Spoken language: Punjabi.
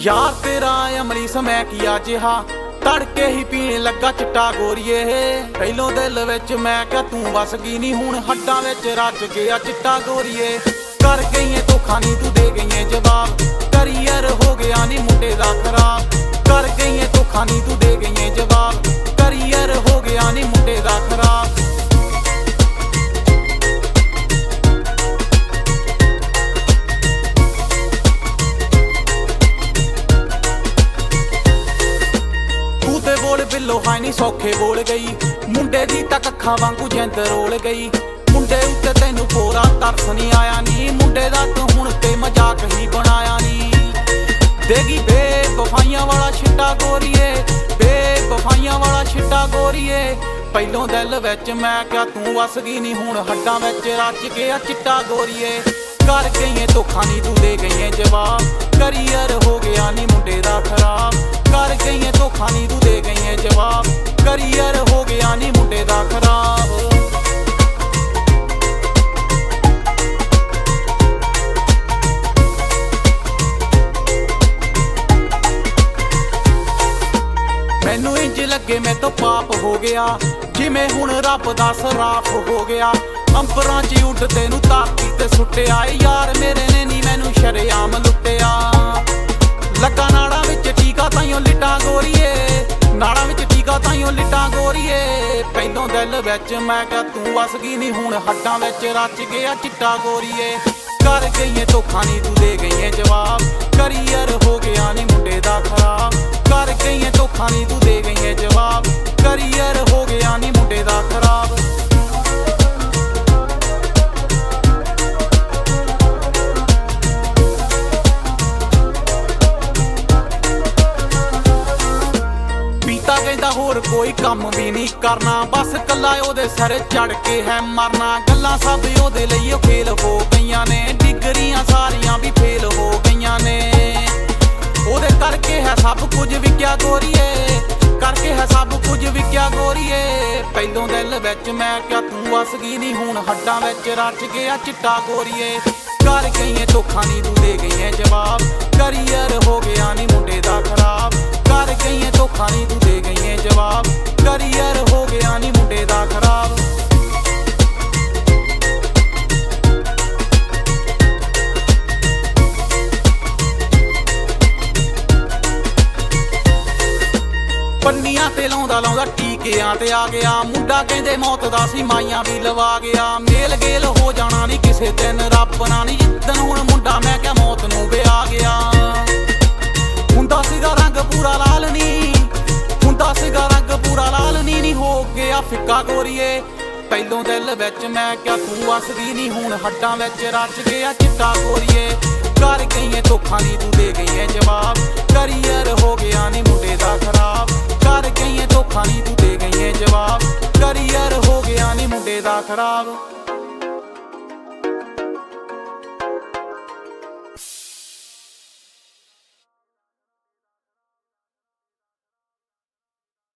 ਯਾਰ ਤੇਰਾ ਅਮਲੀ ਸਮੈ ਕੀ ਜਿਹਾ। ਤੜਕੇ ਹੀ ਪੀਣ ਲੱਗਾ ਚਿੱਟਾ ਗੋਰੀਏ। ਪਹਿਲੋਂ ਦਿਲ ਵਿੱਚ ਮੈਂ ਕਿਹਾ, ਤੂੰ ਵਸ ਗਈ ਨਹੀਂ ਹੁਣ ਹੱਡਾਂ ਵਿੱਚ ਰੱਜ ਗਿਆ ਚਿੱਟਾ ਗੋਰੀਏ। ਕਰ ਗਈਏ ਧੋਖਾ ਨਹੀਂ ਤੂੰ ਦੇ ਗਈਏ ਜਵਾਬ। ਕਰੀਅਰ ਹੋ ਗਿਆ ਨਹੀਂ ਮੁੰਡੇ ਦਾ ਖਰਾਬ। ਕਰ ਗਈਏ ਧੋਖਾ ਨਹੀਂ ਤੂੰ ਤੇ ਹਾਈ ਨਹੀਂ ਸੌਖੇ ਬੋਲ ਗਈ। ਮੁੰਡੇ ਦੀ ਤਾਂ ਅੱਖਾਂ ਵਾਂਗੂ ਜਿੰਦ ਰੋਲ ਗਈ। ਮੁੰਡੇ ਉੱਤੇ ਤੈਨੂੰ ਪੂਰਾ ਤਰਸ ਨਹੀਂ ਆਇਆ ਨੀ। ਮੁੰਡੇ ਦਾ ਤੂੰ ਹੁਣ ਤੇ ਮਜ਼ਾਕ ਹੀ ਬਣਾਇਆ ਨੀ। ਦੇਗੀ ਬੇਵਫਾਈਆਂ ਵਾਲਾ ਛਿੱਟਾ ਗੋਰੀਏ, ਬੇਵਫਾਈਆਂ ਵਾਲਾ ਛਿੱਟਾ ਗੋਰੀਏ। ਪਹਿਲੋਂ ਦਿਲ ਵਿੱਚ ਮੈਂ ਕਿਹਾ ਤੂੰ ਵਸ ਗਈ ਨਹੀਂ ਹੁਣ ਹੱਡਾਂ ਵਿੱਚ ਰਚ ਗਿਆ ਚਿੱਟਾ ਗੋਰੀਏ। ਕਰ ਗਈਏ ਧੋਖਾ ਨਹੀਂ ਤੂੰ ਦੇ ਗਈਏ ਜਵਾਬ। ਕਰੀਅਰ ਗਈਏ ਨਹੀਂ ਤੂੰ ਦੇ ਗਈਏ ਜਵਾਬ। ਕਰੀਅਰ ਹੋ ਗਿਆ ਨਹੀਂ ਮੁੰਡੇ ਦਾ ਖਰਾਬ। ਮੈਨੂੰ ਇੰਜ ਲੱਗੇ ਮੈਂ ਤੋਂ ਪਾਪ ਹੋ ਗਿਆ। ਜਿਵੇਂ ਹੁਣ ਰੱਬ ਦਾ ਸਰਾਪ ਹੋ ਗਿਆ। ਅੰਬਰਾਂ 'ਚ ਉੱਡ ਤੈਨੂੰ ਤਾਕੀ ਤੇ ਸੁੱਟਿਆ ਯਾਰ ਮੇਰੇ ਨੇ ਨਹੀਂ ਮੈਨੂੰ ਸ਼ਰੇ ਗੋਰੀਏ ਪਹਿਲੋਂ ਦਿਲ ਵਿੱਚ ਮੈਂ ਕਿਹਾ ਤੂੰ ਵਸ ਗਈ ਨਹੀਂ ਹੁਣ ਹੱਡਾਂ ਵਿੱਚ ਰਚ ਗਿਆ ਚਿੱਟਾ ਗੋਰੀਏ। ਕਰ ਗਈਏ ਧੋਖਾ ਨਹੀਂ ਤੂੰ ਦੇ ਗਈਏ ਜਵਾਬ। ਕਰੀਅਰ ਹੋ ਗਿਆ ਨਹੀਂ ਮੁੰਡੇ ਦਾ ਖਰਾਬ। ਕਰ ਗਈਏ ਧੋਖਾ ਨਹੀਂ ਤੂੰ ਦੇ ਗਈਏ ਜਵਾਬ। ਕਹਿੰਦਾ ਹੋਰ ਕੋਈ ਕੰਮ ਵੀ ਨਹੀਂ ਕਰਨਾ। ਬਸ ਕੱਲਾ ਉਹਦੇ ਸਿਰ ਚੜ ਕੇ ਹੈ ਮਰਨਾ। ਗੱਲਾਂ ਸਭ ਉਹਦੇ ਲਈ ਉਹ ਫੇਲ ਹੋ ਗਈਆਂ ਨੇ। ਡਿਗਰੀਆਂ ਸਾਰੀਆਂ ਵੀ ਫੇਲ ਹੋ ਗਈਆਂ ਨੇ। ਉਹਦੇ ਕਰਕੇ ਹੈ ਸਭ ਕੁਝ ਵਿਕਿਆ ਗੋਰੀਏ। ਕਰਕੇ ਹੈ ਸਭ ਕੁਝ ਵਿਕਿਆ ਗੋਰੀਏ। ਪਹਿਲੋਂ ਦਿਲ ਵਿੱਚ ਮੈਂ ਕਿਹਾ, ਤੂੰ ਵਸ ਗਈ ਨਹੀਂ ਹੁਣ ਹੱਡਾਂ ਵਿੱਚ ਰਚ ਗਿਆ ਚਿੱਟਾ ਗੋਰੀਏ। ਕਰ ਗਈਏ ਧੋਖਾ ਨਹੀਂ ਤੂੰ ਦੇ ਗਈਏ ਜਵਾਬ। ਕਰੀਅਰ ਹੋ ਗਿਆ ਨਹੀਂ ਮੁੰਡੇ ਦਾ ਖਰਾਬ। ਕਰ ਗਈਏ ਧੋਖਾ ਨਹੀਂ ਪੰਨੀਆਂ ਤੇ ਲਾਉਂਦਾ ਲਾਉਂਦਾ ਟੀਕਿਆਂ ਤੇ ਆ ਗਿਆ। ਮੁੰਡਾ ਕਹਿੰਦੇ ਮੌਤ ਦਾ ਸੀ, ਮਾਈਆਂ ਵੀ ਲਵਾ ਗਿਆ। ਮੇਲ ਗੇਲ ਹੋ ਜਾਣਾ ਨਹੀਂ ਕਿਸੇ ਦਿਨ, ਰੱਬ ਨਾਲ ਨਹੀਂ ਜਿੱਦਣ ਹੁਣ ਮੁੰਡਾ ਮੈਂ ਕਿਹਾ ਮੌਤ ਨੂੰ ਵਿਆ ਗਿਆ। ਹੁੰਦਾ ਸੀਗਾ ਰੰਗ ਪੂਰਾ ਲਾਲ ਨੀ, ਹੁੰਦਾ ਸੀਗਾ ਰੰਗ ਪੂਰਾ ਲਾਲ ਨੀ ਨਹੀਂ ਹੋ ਗਿਆ ਫਿੱਕਾ ਗੋਰੀਏ ਪਹਿਲੋਂ ਦਿਲ ਵਿੱਚ ਮੈਂ ਕਿਹਾ ਤੂੰ ਵਸਦੀ ਨਹੀਂ ਹੁਣ ਹੱਡਾਂ ਵਿੱਚ ਰਚ ਗਿਆ ਚਿੱਟਾ ਗੋਰੀਏ ਕਰ ਗਈਏ ਧੋਖਾ ਨਹੀਂ ਤੂੰ ਦੇ ਗਈਏ ਜਵਾਬ ਕਰੀਅਰ ਹੋ ਗਿਆ ਨਹੀਂ ਗਈਏ ਧੋਖਾ ਨਹੀਂ ਤੂੰ ਦੇ ਗਈਏ ਜਵਾਬ। ਕਰੀਅਰ ਹੋ ਗਿਆ ਨੀ ਮੁੰਡੇ ਦਾ ਖਰਾਬ।